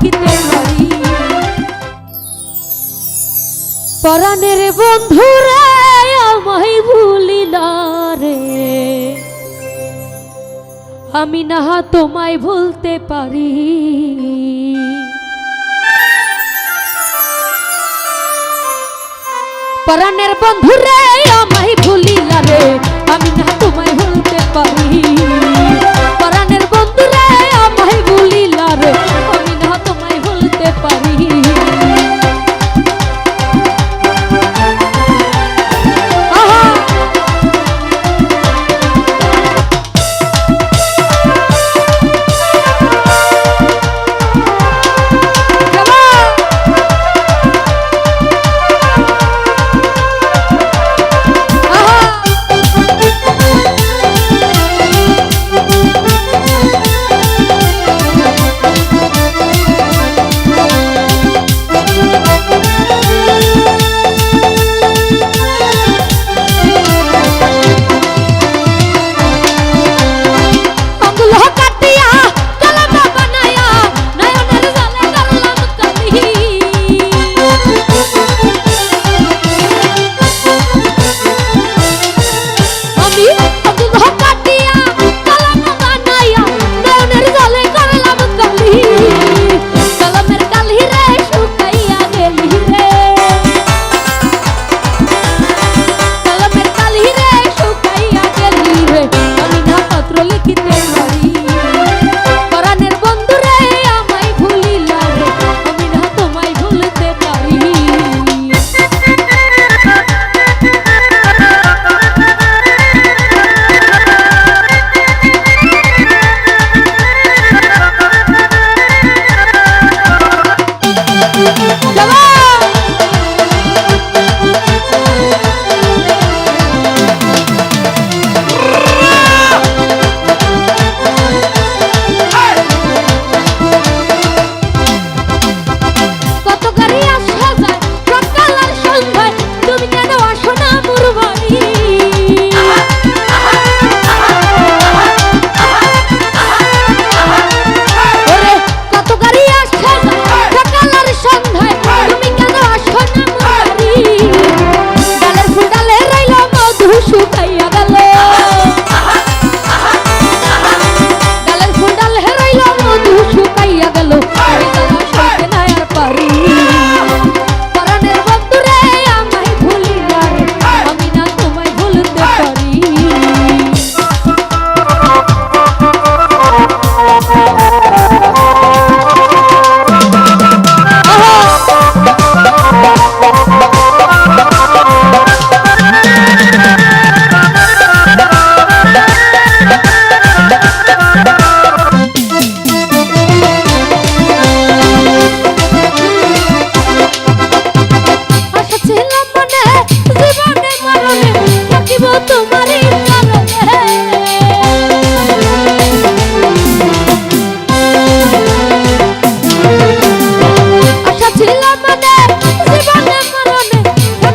থাকিতে পরাণের বন্ধু রে। আমি না তোমায় ভুলতে পারি। পরাণের বন্ধু রে আমায় ভুলিলা আমি না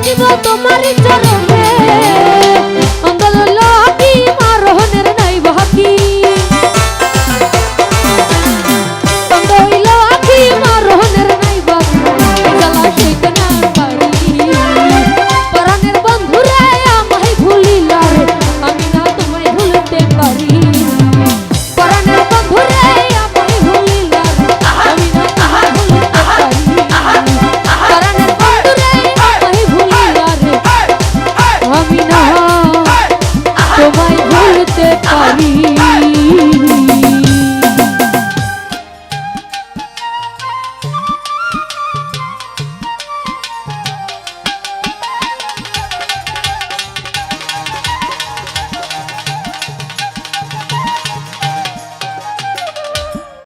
আসব তোমার চরণে।